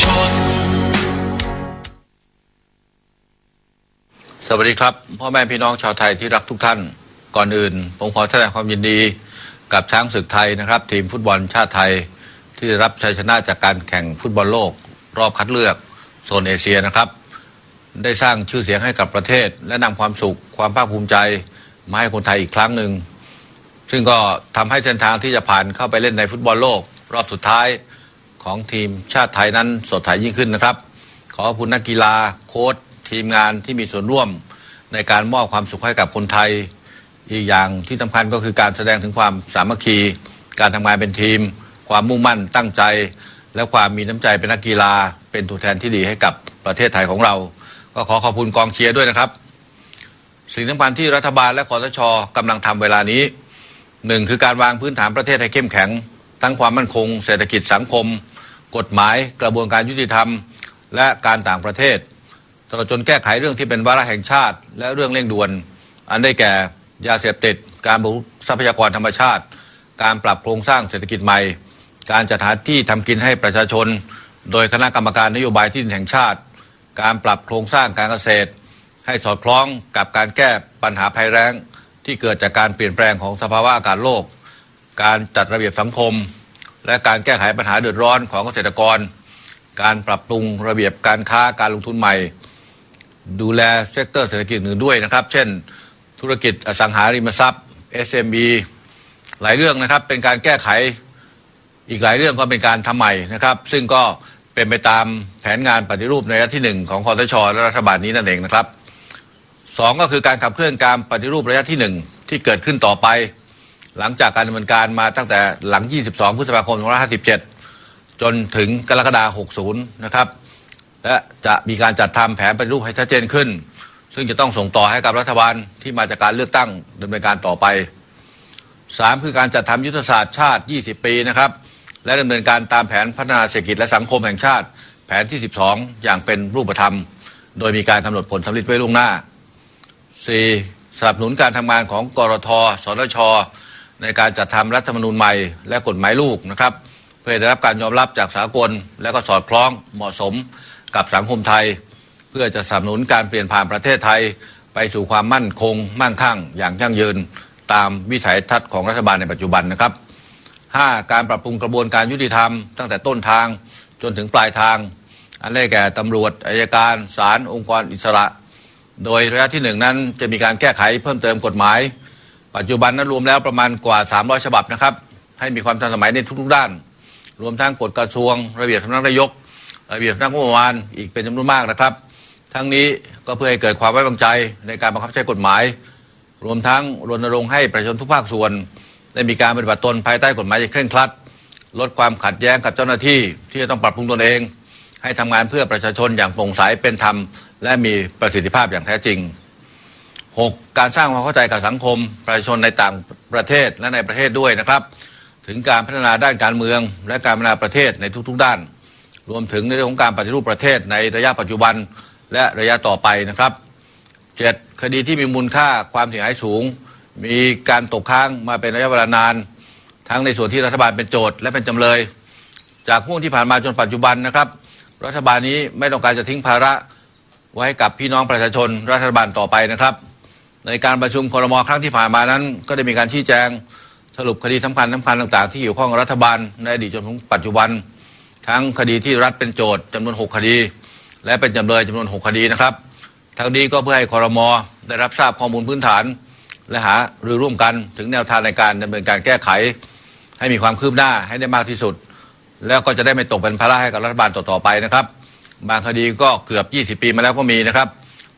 ชน สวัสดีครับ พ่อแม่พี่น้องชาวไทยที่รักทุกท่าน ก่อนอื่น ผมขอแสดงความยินดีกับช้างศึกไทยนะครับ ทีมฟุตบอลชาติไทยที่ได้รับชัยชนะจากการแข่งฟุตบอลโลก รอบคัดเลือกโซนเอเชียนะครับ ได้สร้างชื่อเสียงให้กับประเทศ และนำความสุขความภาคภูมิใจมาให้คนไทยอีกครั้งหนึ่งซึ่งก็ทำให้เส้นทางที่จะผ่านเข้าไปเล่นในฟุตบอลโลก รอบสุดท้าย ของทีมชาติไทยนั้นสดใสยิ่งขึ้นนะครับ ขอขอบคุณนักกีฬาโค้ชทีมงานที่มีส่วนร่วมในการมอบความสุขให้กับคนไทย อีกอย่างที่สำคัญก็คือการแสดงถึงความสามัคคี การทำงานเป็นทีม ความมุ่งมั่นตั้งใจ และความมีน้ำใจเป็นนักกีฬาเป็นตัวแทนที่ดีให้กับประเทศไทยของเรา ก็ขอขอบคุณกองเชียร์ด้วยนะครับ สิ่งสำคัญที่รัฐบาลและคอสชกำลังทำเวลานี้หนึ่งคือการวางพื้นฐานประเทศให้เข้มแข็ง ทั้งความมั่นคง เศรษฐกิจสังคม กฎหมายกระบวนการยุติธรรม และการต่างประเทศตลอดจนแก้ไขเรื่องที่เป็นวาระแห่งชาติ และเรื่องเร่งด่วน อันได้แก่ยาเสพติด การบุกทรัพยากรธรรมชาติ การปรับโครงสร้างเศรษฐกิจใหม่ การจัดหาที่ทำกินให้ประชาชน โดยคณะกรรมการนโยบายที่ดินแห่งชาติ การปรับโครงสร้างการเกษตร ให้สอดคล้องกับการแก้ปัญหาภัยแล้งที่เกิดจากการเปลี่ยนแปลงของสภาวะอากาศโลก การจัดระเบียบสังคม และการแก้ไขปัญหาเดือดร้อนของเกษตรกร การปรับปรุงระเบียบการค้าการลงทุนใหม่ ดูแลเซกเตอร์เศรษฐกิจอื่นด้วยนะครับ เช่น ธุรกิจอสังหาริมทรัพย์ SME หลายเรื่องนะครับเป็นการแก้ไขอีกหลายเรื่องก็เป็นการทำใหม่นะครับ ซึ่งก็เป็นไปตามแผนงานปฏิรูปในระยะที่หนึ่งของคอสชและรัฐบาลนี้นั่นเองนะครับสองก็คือการขับเคลื่อนการปฏิรูประยะที่หนึ่งที่เกิดขึ้นต่อไป หลังจากการดำเนินการมาตั้งแต่หลัง 22 พฤษภาคม 2557 จนถึงกรกฎาคม 60 นะครับ และจะมีการจัดทำแผนปฏิรูปให้ชัดเจนขึ้น ซึ่งจะต้องส่งต่อให้กับรัฐบาลที่มาจากการเลือกตั้งดำเนินการต่อไป 3 คือการจัดทำยุทธศาสตร์ชาติ 20 ปีนะครับ และดำเนินการตามแผนพัฒนาเศรษฐกิจและสังคมแห่งชาติ แผนที่ 12 อย่างเป็นรูปธรรม โดยมีการกำหนดผลสำเร็จไว้ล่วงหน้า 4. สนับสนุนการทำงานของกรทสนช ในการจัดทำรัฐธรรมนูญใหม่และกฎหมายลูกนะครับ เพื่อได้รับการยอมรับจากสากล และก็สอดคล้องเหมาะสมกับสังคมไทย เพื่อจะสนับสนุนการเปลี่ยนผ่านประเทศไทย ไปสู่ความมั่นคง มั่งคั่ง อย่างยั่งยืน ตามวิสัยทัศน์ของรัฐบาลในปัจจุบันนะครับ 5. การปรับปรุงกระบวนการยุติธรรม ตั้งแต่ต้นทางจนถึงปลายทาง อันได้แก่ตำรวจอายการศาลองค์กรอิสระ โดยระยะที่หนึ่งนั้นจะมีการแก้ไขเพิ่มเติมกฎหมาย ปัจจุบันนั้นรวมแล้วประมาณกว่า 300 ฉบับนะครับ ให้มีความทันสมัยในทุก ๆ ด้าน รวมทั้งกฎกระทรวง ระเบียบสำนักนายก ระเบียบสำนักงบประมาณอีกเป็นจำนวนมากนะครับ ทั้งนี้ก็เพื่อให้เกิดความไว้วางใจในการบังคับใช้กฎหมาย รวมทั้งรณรงค์ให้ประชาชนทุกภาคส่วน ได้มีการปฏิบัติตนภายใต้กฎหมายอย่างเคร่งครัด ลดความขัดแย้งกับเจ้าหน้าที่ที่จะต้องปรับปรุงตนเอง ให้ทำงานเพื่อประชาชนอย่างโปร่งใสเป็นธรรม และมีประสิทธิภาพอย่างแท้จริง 6. การสร้างความเข้าใจกับสังคม ประชาชนในต่างประเทศและในประเทศด้วยนะครับ ถึงการพัฒนาด้านการเมือง และการพัฒนาประเทศในทุกๆ ด้าน รวมถึงในเรื่องของการปฏิรูปประเทศในระยะปัจจุบันและระยะต่อไปนะครับเจ็ดคดีที่มีมูลค่าความเสียหายสูง มีการตกค้างมาเป็นระยะเวลานาน ทั้งในส่วนที่รัฐบาลเป็นโจทย์และเป็นจำเลย จากห่วงที่ผ่านมาจนปัจจุบันนะครับ รัฐบาลนี้ไม่ต้องการจะทิ้งภาระไว้กับพี่น้องประชาชนรัฐบาลต่อไปนะครับ ในการประชุมคอรมอครั้งที่ผ่านมานั้น ก็ได้มีการชี้แจงสรุปคดีสำคัญสำคัญต่างๆ ที่เกี่ยวข้องกับรัฐบาลในอดีตจนถึงปัจจุบัน ทั้งคดีที่รัฐเป็นโจทย์จำนวน 6 คดี และเป็นจำเลยจำนวน 6 คดีนะครับ ทั้งนี้ก็เพื่อให้คอรมอได้รับทราบข้อมูลพื้นฐาน และหารือร่วมกันถึงแนวทางในการดำเนินการแก้ไข ให้มีความคืบหน้าให้ได้มากที่สุด แล้วก็จะได้ไม่ตกเป็นภาระให้กับรัฐบาลต่อๆไปนะครับ บางคดีก็เกือบ 20 ปีมาแล้วก็มีนะครับ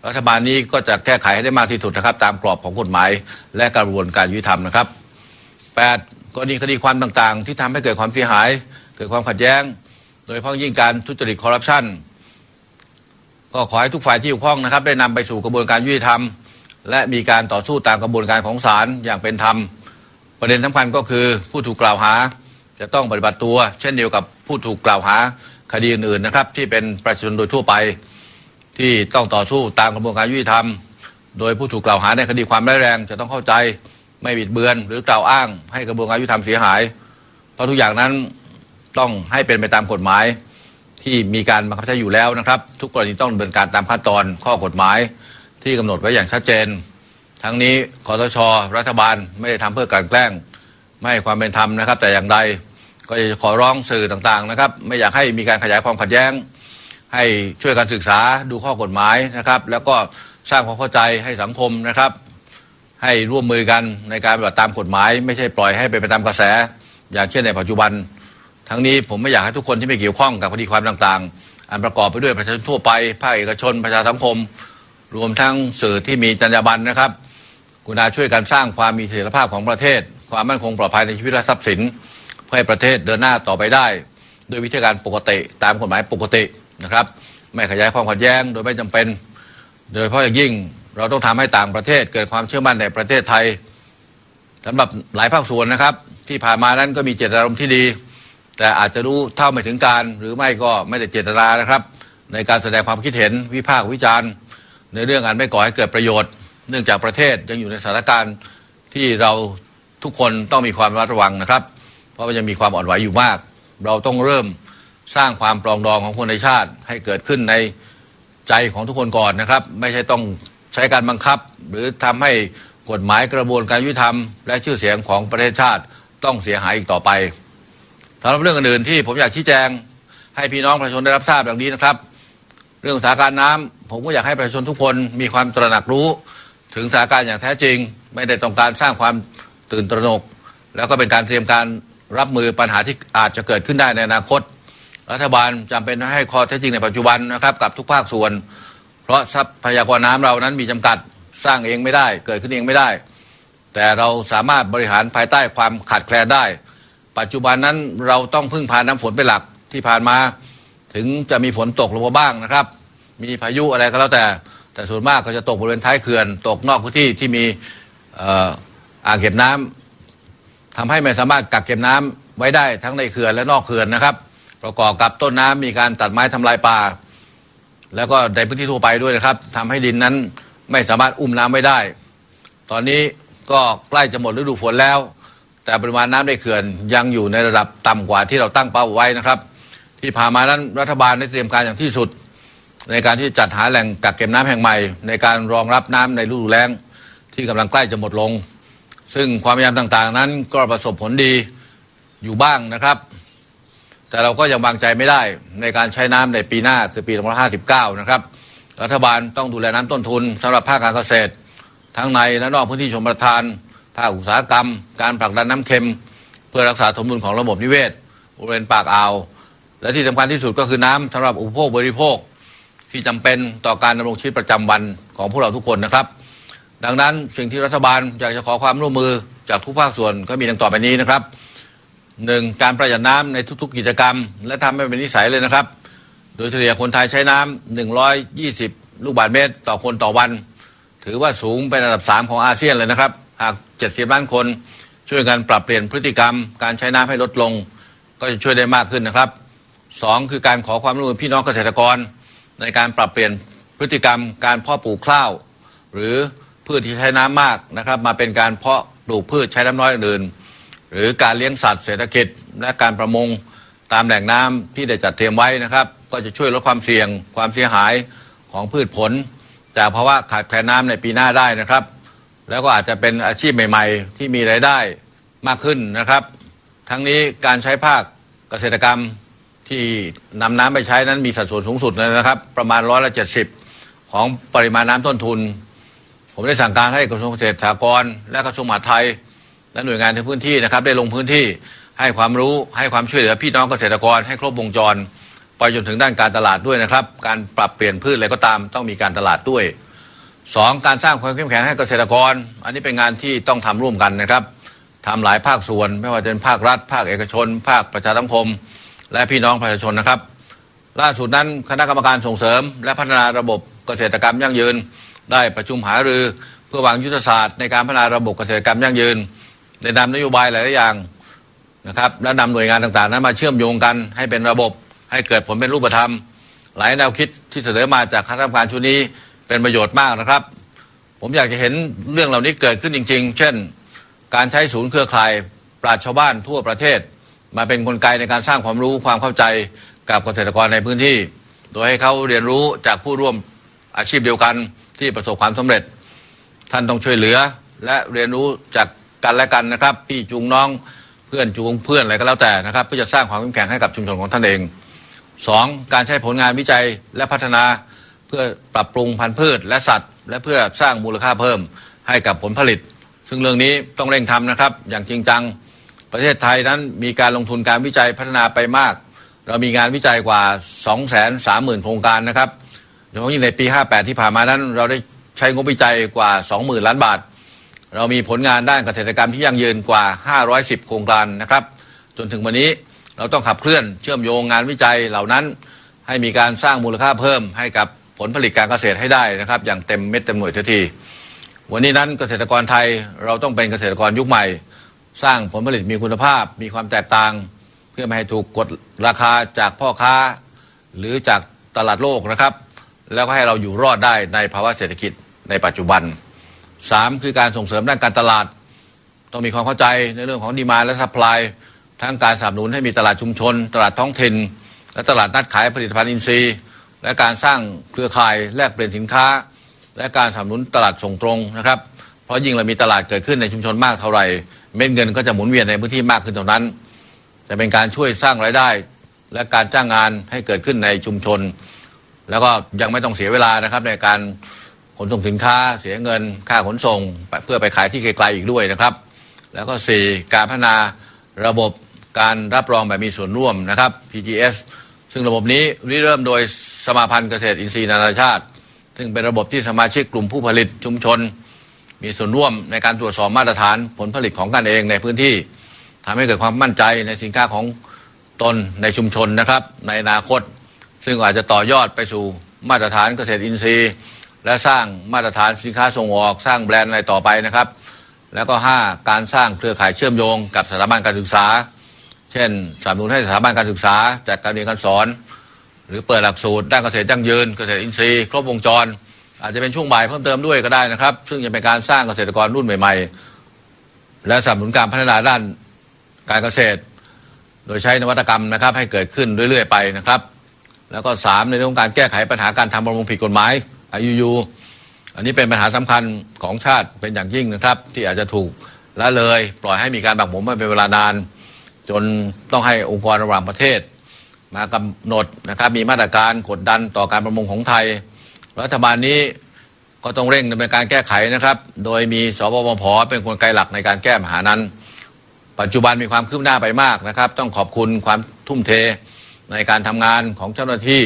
รัฐบาลนี้ก็จะแก้ไขให้ได้มากที่สุดนะครับ ตามกรอบของกฎหมาย และกระบวนการยุติธรรมนะครับ 8. กรณีคดีความต่างๆ ที่ทำให้เกิดความเสียหาย เกิดความขัดแย้ง โดยเฉพาะยิ่งการทุจริตคอร์รัปชันก็ขอให้ทุกฝ่ายที่เกี่ข้องนะครับ ได้นำไปสู่กระบวนการยุติธรรม และมีการต่อสู้ตามกระบวนการของศาลอย่างเป็นธรรม ประเด็นสำคัญก็คือผู้ถูกกล่าวหา จะต้องปฏิบัติตัว เช่นเดียวกับผู้ถูกกล่าวหาคดีอื่นๆนะครับ ที่เป็นประชาชนโดยทั่วไป ที่ต้องต่อสู้ตามกระบวนการยุติธรรม โดยผู้ถูกกล่าวหาในคดีความร้ายแรง จะต้องเข้าใจไม่บิดเบือน หรือกล่าวอ้างให้กระบวนการยุติธรรมเสียหาย เพราะทุกอย่างนั้นต้องให้เป็นไปตามกฎหมาย ที่มีการบังคับใช้อยู่แล้วนะครับ ทุกกรณีต้องดำเนินการตามขั้นตอนข้อกฎหมาย ที่กำหนดไว้อย่างชัดเจน ทั้งนี้คอสชรัฐบาลไม่ได้ทำเพื่อกลั่นแกล้ง ไม่ให้ความเป็นธรรมนะครับ แต่อย่างใดก็จะขอร้องสื่อต่างๆนะครับ ไม่อยากให้มีการขยายความขัดแย้ง ให้ช่วยกันศึกษาดูข้อกฎหมายนะครับ แล้วก็สร้างความเข้าใจให้สังคมนะครับ ให้ร่วมมือกันในการปฏิบัติตามกฎหมาย ไม่ใช่ปล่อยให้เป็นไปตามกระแส อย่างเช่นในปัจจุบัน ทั้งนี้ผมไม่อยากให้ทุกคนที่ไม่เกี่ยวข้องกับคดีความต่างๆ อันประกอบไปด้วยประชาชนทั่วไปภาคเอกชนประชาสังคม รวมทั้งสื่อที่มีจรรยาบรรณนะครับกุณาช่วยกันสร้างความมีเสถียรภาพของประเทศ ความมั่นคงปลอดภัยในชีวิตและทรัพย์สิน เพื่อให้ประเทศเดินหน้าต่อไปได้ โดยวิธีการปกติตามกฎหมายปกติ นะครับ ไม่ขยายความขัดแย้งโดยไม่จำเป็น โดยเฉพาะอย่างยิ่งเราต้องทำให้ต่างประเทศเกิดความเชื่อมั่นในประเทศไทยสำหรับหลายภาคส่วนนะครับ ที่ผ่านมานั้นก็มีเจตนารมณ์ที่ดี แต่อาจจะรู้เท่าไม่ถึงการหรือไม่ก็ไม่ได้เจตนานะครับ ในการแสดงความคิดเห็นวิพากษ์วิจารณ์ ในเรื่องอันไม่ก่อให้เกิดประโยชน์ เนื่องจากประเทศยังอยู่ในสถานการณ์ที่เราทุกคนต้องมีความระมัดระวังนะครับ เพราะมันยังมีความอ่อนไหวอยู่มาก เราต้องเริ่ม สร้างความปรองดองของคนในชาติให้เกิดขึ้นในใจของทุกคนก่อนนะครับ ไม่ใช่ต้องใช้การบังคับ หรือทำให้กฎหมายกระบวนการยุติธรรม และชื่อเสียงของประเทศชาติต้องเสียหายอีกต่อไปสำหรับเรื่องอื่นที่ผมอยากชี้แจงให้พี่น้องประชาชนได้รับทราบอย่างนี้นะครับ เรื่องสถานการณ์น้ำผมก็อยากให้ประชาชนทุกคนมีความตระหนักรู้ ถึงสถานการณ์อย่างแท้จริง ไม่ได้ต้องการสร้างความตื่นตระหนก แล้วก็เป็นการเตรียมการรับมือปัญหาที่อาจจะเกิดขึ้นได้ในอนาคต รัฐบาลจำเป็นให้ข้อเท็จจริงในปัจจุบันนะครับกับทุกภาคส่วน เพราะทรัพยากรน้ำเรานั้นมีจำกัดสร้างเองไม่ได้ เกิดขึ้นเองไม่ได้ แต่เราสามารถบริหารภายใต้ความขาดแคลนได้ ปัจจุบันนั้นเราต้องพึ่งพาน้ำฝนเป็นหลักที่ผ่านมา ถึงจะมีฝนตกลงมาบ้างนะครับ มีพายุอะไรก็แล้วแต่ แต่ส่วนมากก็จะตกบริเวณท้ายเขื่อน ตกนอกพื้นที่ที่มีอ่ออ่างเก็บน้ำทำให้ไม่สามารถกักเก็บน้ำไว้ได้ทั้งในเขื่อนและนอกเขื่อนนะครับ ประกอบกับต้นน้ำมีการตัดไม้ทำลายป่า แล้วก็ในพื้นที่ทั่วไปด้วยนะครับทำให้ดินนั้นไม่สามารถอุ้มน้ำไว้ได้ ตอนนี้ก็ใกล้จะหมดฤดูฝนแล้ว แต่ปริมาณน้ำในเขื่อนยังอยู่ในระดับต่ำกว่าที่เราตั้งเป้าไว้นะครับ ที่ผ่านมานั้นรัฐบาลได้เตรียมการอย่างที่สุด ในการที่จัดหาแหล่งกักเก็บน้ำแห่งใหม่ ในการรองรับน้ำในฤดูแล้งที่กำลังใกล้จะหมดลง ซึ่งความพยายามต่างๆ นั้นก็ประสบผลดีอยู่บ้างนะครับ แต่เราก็ยังวางใจไม่ได้ในการใช้น้ำในปีหน้าคือปี 2559 นะครับ รัฐบาลต้องดูแลน้ำต้นทุนสำหรับภาคการเกษตร ทั้งในและนอกพื้นที่ชมประทาน ภาคอุตสาหกรรม การผลักดันน้ำเค็ม เพื่อรักษาสมดุลของระบบนิเวศบริเวณปากอ่าว และที่สำคัญที่สุดก็คือน้ำสำหรับอุปโภคบริโภคที่จำเป็นต่อการดำรงชีวิตประจำวันของพวกเราทุกคนนะครับ ดังนั้นสิ่งที่รัฐบาลอยากจะขอความร่วมมือจากทุกภาคส่วนก็มีดังต่อไปนี้นะครับ หนึ่งการประหยัดน้ำในทุก ๆ กิจกรรม และทำให้เป็นนิสัยเลยนะครับ โดยเฉลี่ยคนไทยใช้น้ำ120 ลูกบาศก์เมตร ต่อคนต่อวัน ถือว่าสูงเป็นอันดับ 3 ของอาเซียนเลยนะครับ หาก 70 ล้านคนช่วยกันปรับเปลี่ยนพฤติกรรม การใช้น้ำให้ลดลง ก็จะช่วยได้มากขึ้นนะครับสองคือการขอความร่วมมือพี่น้องเกษตรกร ในการปรับเปลี่ยนพฤติกรรม การเพาะปลูกข้าว หรือพืชที่ใช้น้ำมากนะครับ มาเป็นการเพาะปลูกพืชใช้น้ำน้อยอื่น หรือการเลี้ยงสัตว์เศรษฐกิจ และการประมงตามแหล่งน้ำที่ได้จัดเตรียมไว้นะครับ ก็จะช่วยลดความเสี่ยงความเสียหายของพืชผล จากภาวะขาดแคลนน้ำในปีหน้าได้นะครับ แล้วก็อาจจะเป็นอาชีพใหม่ ๆ ที่มีรายได้มากขึ้นนะครับ ทั้งนี้การใช้ภาคเกษตรกรรมที่นำน้ำไปใช้นั้นมีสัดส่วนสูงสุดเลยนะครับ ประมาณร้อยละเจ็ดสิบของปริมาณน้ำต้นทุน ผมได้สั่งการให้กระทรวงเกษตรสหกรณ์และกระทรวงมหาดไทย และหน่วยงานในพื้นที่นะครับ ได้ลงพื้นที่ให้ความรู้ให้ความช่วยเหลือพี่น้องเกษตรกรให้ครบวงจร ไปจนถึงด้านการตลาดด้วยนะครับ การปรับเปลี่ยนพืชอะไรก็ตามต้องมีการตลาดด้วยสองการสร้างความเข้มแข็งให้เกษตรกร อันนี้เป็นงานที่ต้องทำร่วมกันนะครับทำหลายภาคส่วน ไม่ว่าจะเป็นภาครัฐ ภาคเอกชน ภาคประชาสังคม และพี่น้องประชาชนนะครับ ล่าสุดนั้นคณะกรรมการส่งเสริม และพัฒนาระบบเกษตรกรรมยั่งยืน ได้ประชุมหารือเพื่อวางยุทธศาสตร์ในการพัฒนาระบบเกษตรกรรมยั่งยืน ได้นำนโยบายหลายๆอย่างนะครับและนำหน่วยงานต่างๆ นั้นมาเชื่อมโยงกันให้เป็นระบบให้เกิดผลเป็นรูปธรรม หลายแนวคิดที่เสนอมาจากคณะกรรมการชุดนี้เป็นประโยชน์มากนะครับ ผมอยากจะเห็นเรื่องเหล่านี้เกิดขึ้นจริง ๆ เช่น การใช้ศูนย์เครือข่ายปราชชาวบ้านทั่วประเทศ มาเป็นกลไกในการสร้างความรู้ความเข้าใจกับเกษตรกรในพื้นที่ โดยให้เขาเรียนรู้จากผู้ร่วมอาชีพเดียวกันที่ประสบความสำเร็จ ท่านต้องช่วยเหลือและเรียนรู้จาก กันและกันนะครับ พี่จูงน้องเพื่อนจูงเพื่อนอะไรก็แล้วแต่นะครับ เพื่อจะสร้างความเข้มแข็งให้กับชุมชนของท่านเองสองการใช้ผลงานวิจัยและพัฒนาเพื่อปรับปรุงพันธุ์พืชและสัตว์ และเพื่อสร้างมูลค่าเพิ่มให้กับผลผลิต ซึ่งเรื่องนี้ต้องเร่งทำนะครับ อย่างจริงจัง ประเทศไทยนั้นมีการลงทุนการวิจัยพัฒนาไปมาก เรามีงานวิจัยกว่า 230,000 โครงการนะครับโดยเฉพาะในปี 58 ที่ผ่านมานั้น เราได้ใช้งบวิจัยกว่า 20,000 ล้านบาท เรามีผลงานด้านเกษตรกรรมที่ยั่งยืนกว่า 510 โครงการนะครับ จนถึงวันนี้เราต้องขับเคลื่อนเชื่อมโยงงานวิจัยเหล่านั้น ให้มีการสร้างมูลค่าเพิ่มให้กับผลผลิตการเกษตรให้ได้นะครับ อย่างเต็มเม็ดเต็มหน่วยทันที วันนี้นั้นเกษตรกรไทยเราต้องเป็นเกษตรกรยุคใหม่ สร้างผลผลิตมีคุณภาพ มีความแตกต่าง เพื่อไม่ให้ถูกกดราคาจากพ่อค้า หรือจากตลาดโลกนะครับ แล้วก็ให้เราอยู่รอดได้ในภาวะเศรษฐกิจในปัจจุบัน สามคือการส่งเสริมด้านการตลาด ต้องมีความเข้าใจในเรื่องของดีมาและซัพพลายทั้งการสนับสนุนให้มีตลาดชุมชน ตลาดท้องถิ่น และตลาดนัดขายผลิตภัณฑ์อินทรีย์ และการสร้างเครือข่ายแลกเปลี่ยนสินค้า และการสนับสนุนตลาดส่งตรงนะครับ เพราะยิ่งเรามีตลาดเกิดขึ้นในชุมชนมากเท่าไหร่ เม็ดเงินก็จะหมุนเวียนในพื้นที่มากขึ้นเท่านั้น จะเป็นการช่วยสร้างรายได้ และการจ้างงานให้เกิดขึ้นในชุมชน แล้วก็ยังไม่ต้องเสียเวลานะครับในการ ขนส่งสินค้าเสียเงินค่าขนส่ง เพื่อไปขายที่ไกลๆอีกด้วยนะครับ แล้วก็ 4 การพัฒนาระบบการรับรองแบบมีส่วนร่วมนะครับ PGS ซึ่งระบบนี้ริเริ่มโดยสมาพันธ์เกษตรอินทรีย์นานาชาติ ซึ่งเป็นระบบที่สมาชิกกลุ่มผู้ผลิตชุมชน มีส่วนร่วมในการตรวจสอบมาตรฐานผลผลิตของกันเองในพื้นที่ทำให้เกิดความมั่นใจในสินค้าของตนในชุมชนนะครับ ในอนาคต ซึ่งอาจจะต่อยอดไปสู่มาตรฐานเกษตรอินทรีย์ และสร้างมาตรฐานสินค้าส่งออก สร้างแบรนด์อะไรต่อไปนะครับ แล้วก็ 5 การสร้างเครือข่ายเชื่อมโยงกับสถาบันการศึกษา เช่นสนับสนุนให้สถาบันการศึกษาจัดการเรียนการสอน หรือเปิดหลักสูตรด้านเกษตรยั่งยืนเกษตรอินทรีย์ครบวงจร อาจจะเป็นช่วงบ่ายเพิ่มเติมด้วยก็ได้นะครับ ซึ่งจะเป็นการสร้างเกษตรกรรุ่นใหม่ ๆ และสนับสนุนการพัฒนาด้านการเกษตร โดยใช้นวัตกรรมนะครับให้เกิดขึ้นเรื่อยๆไปนะครับ แล้วก็สามในเรื่องของการแก้ไขปัญหาการทำประมงผิดกฎหมาย อยุยูอันนี้เป็นปัญหาสำคัญของชาติเป็นอย่างยิ่งนะครับ ที่อาจจะถูกละเลย ปล่อยให้มีการบักหมมมาเป็นเวลานาน จนต้องให้องค์กรระหว่างประเทศ มากำหนดนะครับมีมาตรการกดดันต่อการประมงของไทย รัฐบาลนี้ก็ต้องเร่งดำเนินการแก้ไขนะครับ โดยมีสบมพเป็นกลไกหลักในการแก้ปัญหานั้น ปัจจุบันมีความคืบหน้าไปมากนะครับ ต้องขอบคุณความทุ่มเทในการทำงานของเจ้าหน้าที่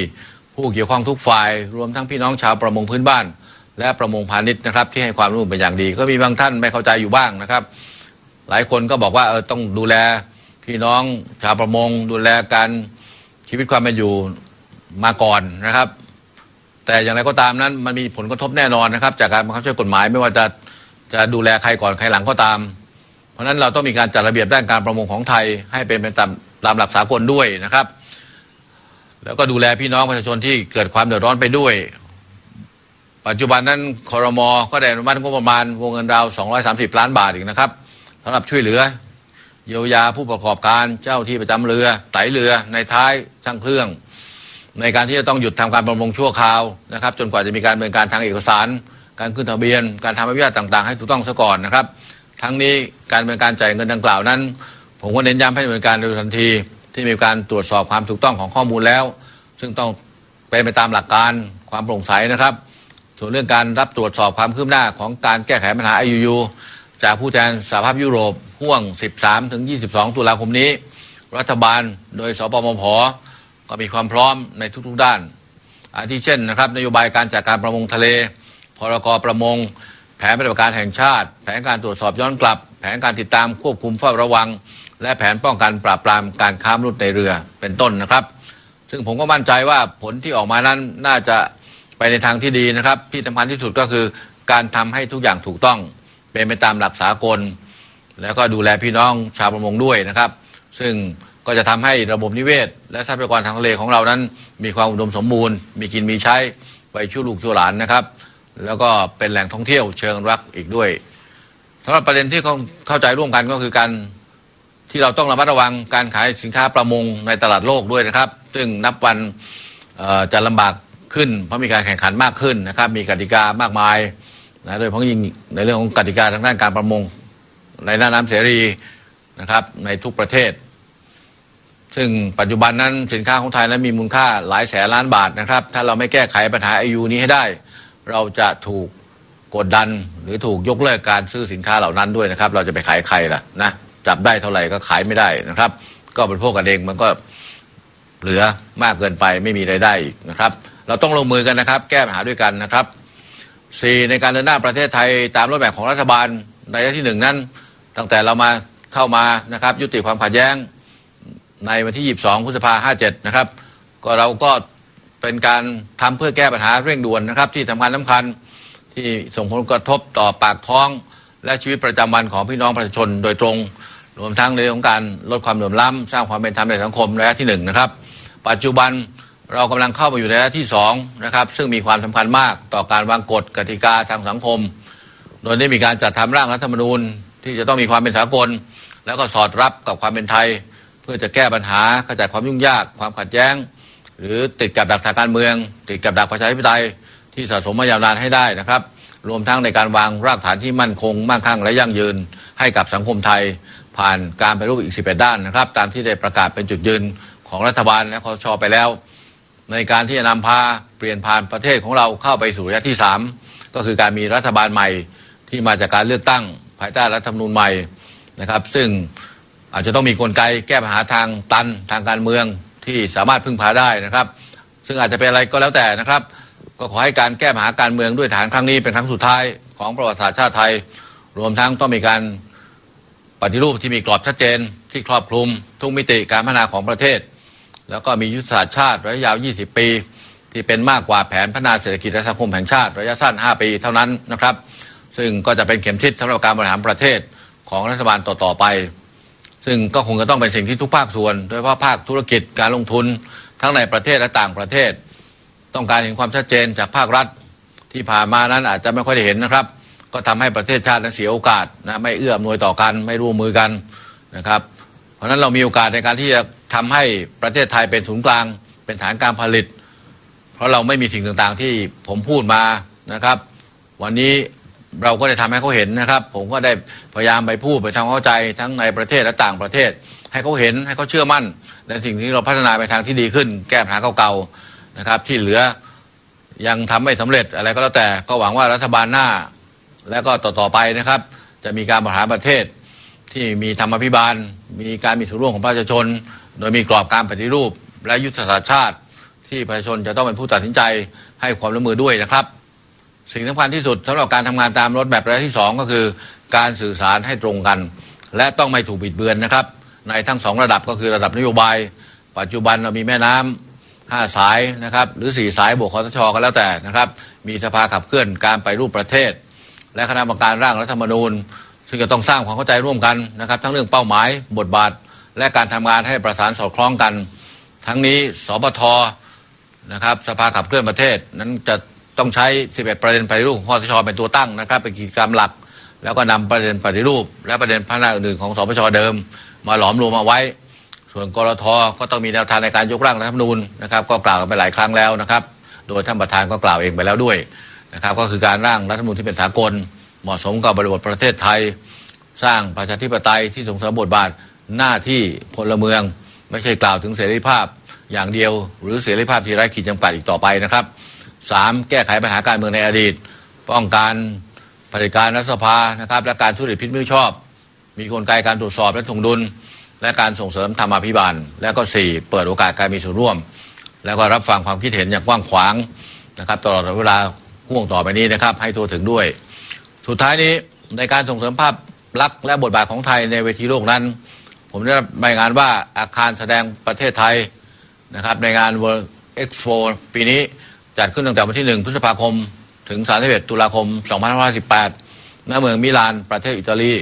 ผู้เกี่ยวข้องทุกฝ่าย รวมทั้งพี่น้องชาวประมงพื้นบ้าน และประมงพาณิชย์นะครับ ที่ให้ความร่วมมือเป็นอย่างดี ก็มีบางท่านไม่เข้าใจอยู่บ้างนะครับ หลายคนก็บอกว่าเออต้องดูแลพี่น้องชาวประมง ดูแลการชีวิตความเป็นอยู่มาก่อนนะครับ แต่อย่างไรก็ตามนั้นมันมีผลกระทบแน่นอนนะครับ จากการบังคับใช้กฎหมายไม่ว่าจะจะดูแลใครก่อนใครหลังก็ตาม เพราะฉะนั้นเราต้องมีการจัดระเบียบด้านการประมงของไทยให้เป็นไปตามตามหลักสากลด้วยนะครับ แล้วก็ดูแลพี่น้องประชาชนที่เกิดความเดือดร้อนไปด้วย ปัจจุบันนั้นคอรมอก็ได้อนุมัติงบประมาณวงเงินราว 230 ล้านบาทอีกนะครับสำหรับช่วยเหลือ เยียวยาผู้ประกอบการเจ้าที่ประจำเรือไตเรือในท้ายช่างเครื่อง ในการที่จะต้องหยุดทำการประมงชั่วคราวนะครับ จนกว่าจะมีการดำเนินการทางเอกสาร การขึ้นทะเบียน การทำใบอนุญาตต่างๆ ให้ถูกต้องซะก่อนนะครับ ทั้งนี้การดำเนินการจ่ายเงินดังกล่าวนั้น ผมก็เน้นย้ำให้ดำเนินการโดยทันที ที่มีการตรวจสอบความถูกต้องของข้อมูลแล้ว ซึ่งต้องเป็นไปตามหลักการความโปร่งใสนะครับ ส่วนเรื่องการรับตรวจสอบความคืบหน้าของการแก้ไขปัญหา IUU จากผู้แทนสหภาพยุโรปห่วง 13 ถึง 22 ตุลาคมนี้ รัฐบาลโดยสปมพก็มีความพร้อมในทุกๆด้าน อาทิเช่นนะครับนโยบายการจัดการประมงทะเล พรกประมง แผนปฏิบัติการแห่งชาติ แผนการตรวจสอบย้อนกลับ แผนการติดตามควบคุมเฝ้าระวัง และแผนป้องกันปราบปรามการค้ามนุษย์ในเรือเป็นต้นนะครับ ซึ่งผมก็มั่นใจว่าผลที่ออกมานั้นน่าจะไปในทางที่ดีนะครับ ที่สำคัญที่สุดก็คือการทำให้ทุกอย่างถูกต้อง เป็นไปตามหลักสากล แล้วก็ดูแลพี่น้องชาวประมงด้วยนะครับ ซึ่งก็จะทำให้ระบบนิเวศ และทรัพยากรทางทะเลของเรานั้น มีความอุดมสมบูรณ์ มีกินมีใช้ไปชั่วลูกชั่วหลานนะครับ แล้วก็เป็นแหล่งท่องเที่ยวเชิงรักอีกด้วยสำหรับประเด็นที่เข้าใจร่วมกันก็คือการ ที่เราต้องระมัดระวังการขายสินค้าประมงในตลาดโลกด้วยนะครับ ซึ่งนับวันจะลำบากขึ้น เพราะมีการแข่งขันมากขึ้นนะครับ มีกติกามากมายนะโดยเฉพาะยิ่งในเรื่องของกติกาทางด้านการประมงในหน้าน้ำเสรีนะครับในทุกประเทศ ซึ่งปัจจุบันนั้นสินค้าของไทยนั้นมีมูลค่าหลายแสนล้านบาทนะครับ ถ้าเราไม่แก้ไขปัญหาอายุนี้ให้ได้ เราจะถูกกดดันหรือถูกยกเลิกการซื้อสินค้าเหล่านั้นด้วยนะครับ เราจะไปขายใครล่ะนะ จับได้เท่าไหร่ก็ขายไม่ได้นะครับ ก็บริโภคกันเองมันก็เหลือมากเกินไปไม่มีรายได้อีกนะครับ เราต้องลงมือกันนะครับ แก้ปัญหาด้วยกันนะครับสี่ในการเดินหน้าประเทศไทยตามรถแบบของรัฐบาลในระยะที่หนึ่งนั้น ตั้งแต่เรามาเข้ามานะครับ ยุติความขัดแย้งในวันที่ 22 พฤษภา57 นะครับ ก็เราก็เป็นการทำเพื่อแก้ปัญหาเร่งด่วนนะครับ ที่สำคัญสำคัญที่ส่งผลกระทบต่อปากท้อง และชีวิตประจำวันของพี่น้องประชาชนโดยตรง รวมทั้งในเรื่องของการลดความเหลื่อมล้ำสร้างความเป็นธรรมในสังคมระยะที่หนึ่งนะครับ ปัจจุบันเรากำลังเข้ามาอยู่ในระยะที่สองนะครับซึ่งมีความสำคัญมากต่อการวางกฎกติกาทางสังคม โดยได้มีการจัดทำร่างรัฐธรรมนูญ ที่จะต้องมีความเป็นสากล แล้วก็สอดรับกับความเป็นไทย เพื่อจะแก้ปัญหาขจัดความยุ่งยาก ความขัดแย้ง หรือติดกับดักทางการเมือง ติดกับดักประชาธิปไตยที่สะสมมายาวนานให้ได้นะครับ รวมทั้งในการวางรากฐานที่มั่นคงมั่งคั่งและยั่งยืนให้กับสังคมไทย ผ่านการไปรูปอีก 11 ด้านนะครับ ตามที่ได้ประกาศเป็นจุดยืนของรัฐบาลและคอสชไปแล้ว ในการที่จะนำพาเปลี่ยนผ่านประเทศของเราเข้าไปสู่ระยะที่ 3 ก็คือการมีรัฐบาลใหม่ที่มาจากการเลือกตั้งภายใต้รัฐธรรมนูญใหม่นะครับ ซึ่งอาจจะต้องมีกลไกแก้ปัญหาทางตันทางการเมืองที่สามารถพึ่งพาได้นะครับ ซึ่งอาจจะเป็นอะไรก็แล้วแต่นะครับ ก็ขอให้การแก้ปัญหาการเมืองด้วยฐานครั้งนี้เป็นครั้งสุดท้ายของประวัติศาสตร์ชาติไทย รวมทั้งต้องมีการ ปฏิรูปที่มีกรอบชัดเจนที่ครอบคลุม ทุกมิติการพัฒนาของประเทศ แล้วก็มียุทธศาสตร์ชาติระยะยาว 20 ปี ที่เป็นมากกว่าแผนพัฒนาเศรษฐกิจและสังคมแห่งชาติ ระยะสั้น 5 ปีเท่านั้นนะครับ ซึ่งก็จะเป็นเข็มทิศสำหรับการบริหารประเทศของรัฐบาลต่อๆไป ซึ่งก็คงจะต้องเป็นสิ่งที่ทุกภาคส่วน โดยเฉพาะภาคธุรกิจการลงทุนทั้งในประเทศและต่างประเทศ ต้องการเห็นความชัดเจนจากภาครัฐที่ผ่านมานั้นอาจจะไม่ค่อยได้เห็นนะครับ ก็ทำให้ประเทศชาตินั้นเสียโอกาสนะไม่เอื้ออำนวยต่อกันไม่ร่วมมือกันนะครับ เพราะฉะนั้นเรามีโอกาสในการที่จะทำให้ประเทศไทยเป็นศูนย์กลาง เป็นฐานการผลิต เพราะเราไม่มีสิ่งต่างๆที่ผมพูดมานะครับ วันนี้เราก็ได้ทำให้เขาเห็นนะครับ ผมก็ได้พยายามไปพูดไปทำความเข้าใจทั้งในประเทศและต่างประเทศ ให้เขาเห็นให้เขาเชื่อมั่นในสิ่งที่เราพัฒนาไปทางที่ดีขึ้น แก้ปัญหาเก่าๆนะครับ ที่เหลือยังทำไม่สำเร็จอะไรก็แล้วแต่ก็หวังว่ารัฐบาลหน้า แล้วก็ต่อๆไปนะครับ จะมีการบริหารประเทศที่มีธรรมาภิบาล มีการมีส่วนร่วมของประชาชน โดยมีกรอบการปฏิรูป และยุทธศาสตร์ชาติ ที่ประชาชนจะต้องเป็นผู้ตัดสินใจให้ความร่วมมือด้วยนะครับ สิ่งสำคัญที่สุดสำหรับการทำงานตามรถแบบระยะที่สองก็คือ การสื่อสารให้ตรงกัน และต้องไม่ถูกบิดเบือนนะครับ ในทั้งสองระดับก็คือระดับนโยบาย ปัจจุบันเรามีแม่น้ำห้าสายนะครับหรือสี่สายบวกคอสชก็แล้วแต่นะครับมีสภาขับเคลื่อนการไปรูปประเทศ และคณะกรรมการร่างรัฐธรรมนูญ ซึ่งจะต้องสร้างความเข้าใจร่วมกันนะครับ ทั้งเรื่องเป้าหมาย บทบาท และการทำงานให้ประสานสอดคล้องกัน ทั้งนี้สปทนะครับสภาขับเคลื่อนประเทศ นั้นจะต้องใช้ 11 ประเด็นปฏิรูปของคอสชเป็นตัวตั้งนะครับเป็นกิจกรรมหลัก แล้วก็นำประเด็นปฏิรูป และประเด็นพัฒนาอื่นๆของสปชเดิม มาหลอมรวมมาไว้ ส่วนกรทก็ต้องมีแนวทางในการยกร่างรัฐธรรมนูญนะครับ ก็กล่าวกันไปหลายครั้งแล้วนะครับ โดยท่านประธานก็กล่าวเองไปแล้วด้วย นะครับก็คือการร่างรัฐธรรมนูญที่เป็นสากล เหมาะสมกับบริบทประเทศไทย สร้างประชาธิปไตยที่ส่งเสริมบทบาทหน้าที่พลเมือง ไม่ใช่กล่าวถึงเสรีภาพอย่างเดียว หรือเสรีภาพที่ไร้ขีดจำกัดอีกต่อไปนะครับสามแก้ไขปัญหาการเมืองในอดีต ป้องกันปฏิการรัฐสภานะครับ และการทุจริตพิษไม่ชอบ มีกลไกการตรวจสอบและถงดุล และการส่งเสริมธรรมาภิบาล และก็สี่เปิดโอกาสการมีส่วนร่วม แล้วก็รับฟังความคิดเห็นอย่างกว้างขวางนะครับ ตลอดเวลา ห่วงต่อไปนี้นะครับ ให้ทั่วถึงด้วย สุดท้ายนี้ในการส่งเสริมภาพลักษณ์และบทบาทของไทยในเวทีโลกนั้น ผมได้รับรายงานว่าอาคารแสดงประเทศไทยนะครับในงาน World Expo ปีนี้จัดขึ้นตั้งแต่วันที่ 1 พฤษภาคม ถึง 31 ตุลาคม 2518ณเมืองมิลานประเทศอิตาลี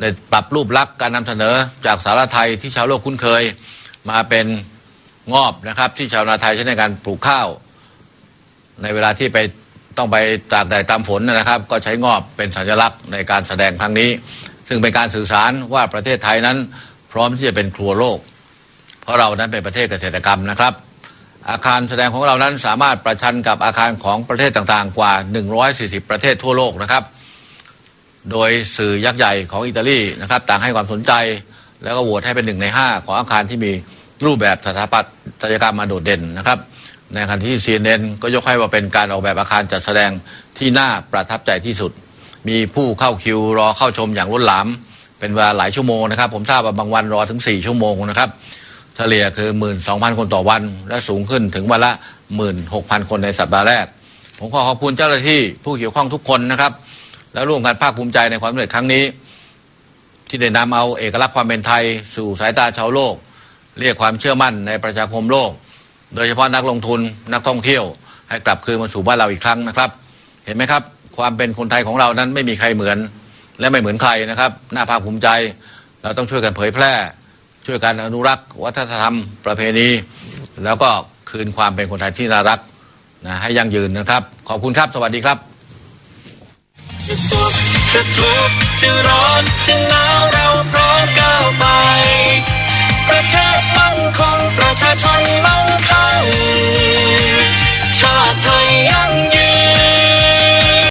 ได้ปรับรูปลักษณ์การนำเสนอจากสารไทยที่ชาวโลกคุ้นเคย มาเป็นงอบนะครับที่ชาวนาไทยใช้ในการปลูกข้าว ในเวลาที่ไป ต้องไปตากแดดตามฝนนะครับ ก็ใช้งอบเป็นสัญลักษณ์ในการแสดงครั้งนี้ ซึ่งเป็นการสื่อสารว่าประเทศไทยนั้น พร้อมที่จะเป็นครัวโลก เพราะเรานั้นเป็นประเทศเกษตรกรรมนะครับ อาคารแสดงของเรานั้นสามารถประชันกับอาคารของประเทศต่างๆ กว่า 140 ประเทศทั่วโลกนะครับ โดยสื่อยักษ์ใหญ่ของอิตาลีนะครับต่างให้ความสนใจ แล้วก็โหวตให้เป็นหนึ่งในห้าของอาคารที่มีรูปแบบสถาปัตยกรรมมาโดดเด่นนะครับ ในขณะที่ CNN ก็ยกให้ว่าเป็นการออกแบบอาคารจัดแสดงที่น่าประทับใจที่สุด มีผู้เข้าคิวรอเข้าชมอย่างล้นหลาม เป็นเวลาหลายชั่วโมงนะครับ ผมทราบว่าบางวันรอถึง 4 ชั่วโมงนะครับ เฉลี่ยคือ 12,000 คนต่อวัน และสูงขึ้นถึงวันละ 16,000 คนในสัปดาห์แรก ผมขอขอบคุณเจ้าหน้าที่ผู้เกี่ยวข้องทุกคนนะครับ แล้วร่วมกันภาคภูมิใจในความสำเร็จครั้งนี้ ที่ได้นำเอาเอกลักษณ์ความเป็นไทย สู่สายตาชาวโลก เรียกความเชื่อมั่นในประชาคมโลก โดยเฉพาะนักลงทุนนักท่องเที่ยว ให้กลับคืนมาสู่บ้านเราอีกครั้งนะครับ เห็นไหมครับ ความเป็นคนไทยของเรานั้นไม่มีใครเหมือน และไม่เหมือนใครนะครับน่าภาคภูมิใจเราต้องช่วยกันเผยแพร่ ช่วยกันอนุรักษ์ วัฒนธรรมประเพณี แล้วก็คืนความเป็นคนไทยที่น่ารักนะให้ยั่งยืนนะครับ ขอบคุณครับ สวัสดีครับจะสุขจะทุกข์จะร้อนจะหนาวเราพร้อมกัน ประเทศมั่นคงประชาชนมั่งคั่งชาติไทยยั่งยืน